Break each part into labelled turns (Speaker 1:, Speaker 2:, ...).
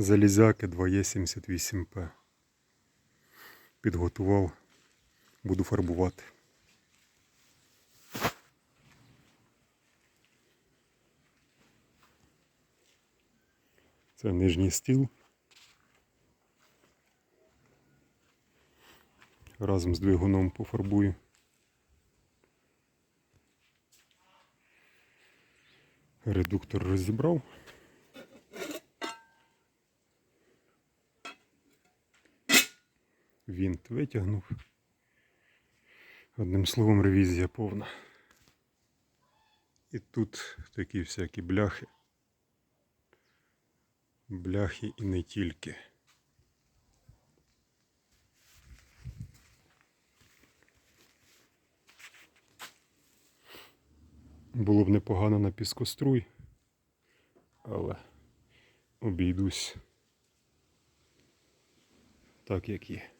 Speaker 1: Залізяки 2Е78П. Підготував, буду фарбувати. Це нижній стіл. Разом з двигуном пофарбую. Редуктор розібрав. Вінт витягнув. Одним словом, ревізія повна. І тут такі всякі бляхи. Бляхи і не тільки. Було б непогано на піскоструй, але обійдусь так, як є.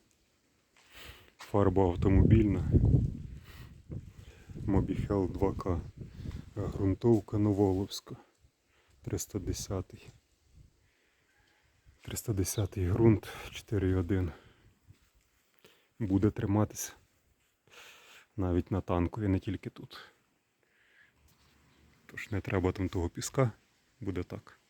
Speaker 1: Фарба автомобільна. Мобіхел 2К. Грунтовка Новоловська. 310. 310 ґрунт 4,1. Буде триматися навіть на танку і не тільки тут. Тож не треба там того піска, буде так.